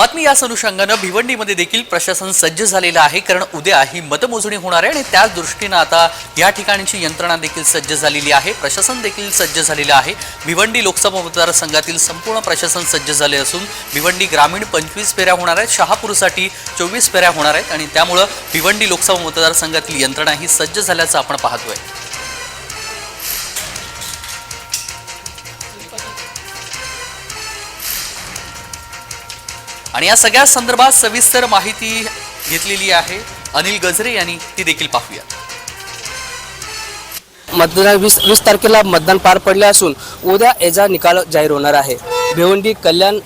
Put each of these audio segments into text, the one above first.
बातमी याच अनुषंगानं भिवंडीमध्ये देखील प्रशासन सज्ज झालेलं आहे कारण उद्या ही मतमोजणी होणार आहे आणि त्याच दृष्टीनं आता या ठिकाणची यंत्रणा देखील सज्ज झालेली आहे प्रशासन देखील सज्ज झालेलं आहे. भिवंडी लोकसभा मतदारसंघातील संपूर्ण प्रशासन सज्ज झाले असून भिवंडी ग्रामीण पंचवीस फेऱ्या होणार आहेत शहापूरसाठी चोवीस फेऱ्या होणार आहेत आणि त्यामुळं भिवंडी लोकसभा मतदारसंघातील यंत्रणा ही सज्ज झाल्याचं आपण पाहतोय. आणि या सगळ्या संदर्भात सविस्तर माहिती घेतलेली आहे. अनिल गजरे यांनी ती देखील पाहूया. मतदान वीस वीस तारखेला मतदान पार पडले असून उद्या याचा निकाल जाहीर होणार आहे. भिवंडी कल्याण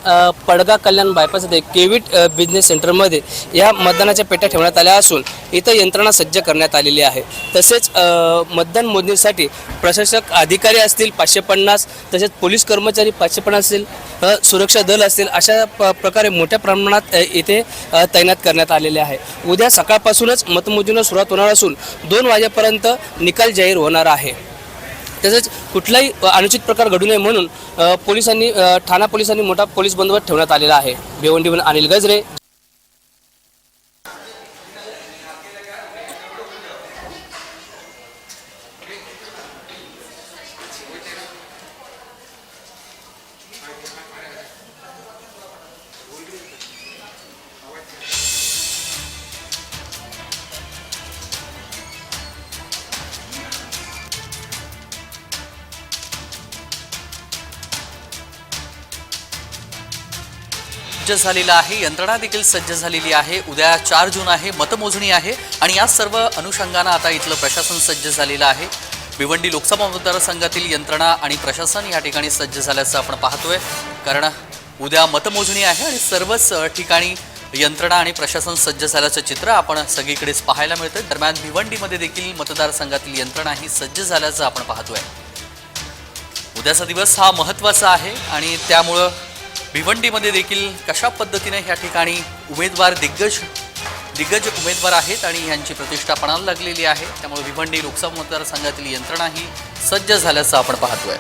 पडगा कल्याण बायपास येथे केविट बिझनेस सेंटरमध्ये या मतदानाच्या पेट्या ठेवण्यात आल्या असून इथं यंत्रणा सज्ज करण्यात आलेली आहे. तसेच मतदान मोजणीसाठी प्रशासक अधिकारी असतील पाचशे पन्नास तसेच पोलीस कर्मचारी पाचशे पन्नास असतील सुरक्षा दल असतील अशा प प्रकारे मोठ्या प्रमाणात इथे तैनात करण्यात आलेले आहे. उद्या सकाळपासूनच मतमोजणीला सुरुवात होणार असून दोन वाजेपर्यंत निकाल जाहीर होणार आहे. तसेच कुठलाही अनुचित प्रकार घडू नये म्हणून पोलिसांनी ठाणा पोलिसांनी मोठा पोलीस बंदोबस्त ठेवण्यात आलेला आहे. भिवंडीहून अनिल गजरे सज्ज झालेलं आहे. यंत्रणा देखील सज्ज झालेली आहे. उद्या चार जून आहे. मतमोजणी आहे. आणि या सर्व अनुषंगानं आता इथलं प्रशासन सज्ज झालेलं आहे. भिवंडी लोकसभा मतदारसंघातील यंत्रणा आणि प्रशासन या ठिकाणी सज्ज झाल्याचं आपण पाहतोय. कारण उद्या मतमोजणी आहे आणि सर्वच ठिकाणी यंत्रणा आणि प्रशासन सज्ज झाल्याचं चित्र आपण सगळीकडेच पाहायला मिळतं दरम्यान भिवंडीमध्ये देखील मतदारसंघातील यंत्रणा ही सज्ज झाल्याचं आपण पाहतोय. उद्याचा दिवस हा महत्त्वाचा आहे आणि त्यामुळं भिवंडीमध्ये देखील कशा पद्धतीने ह्या ठिकाणी उमेदवार दिग्गज दिग्गज उमेदवार आहेत आणि यांची प्रतिष्ठा पणाला लागलेली आहे? त्यामुळे भिवंडी लोकसभा मतदारसंघातील यंत्रणाही सज्ज झाल्याचं आपण पाहतोय.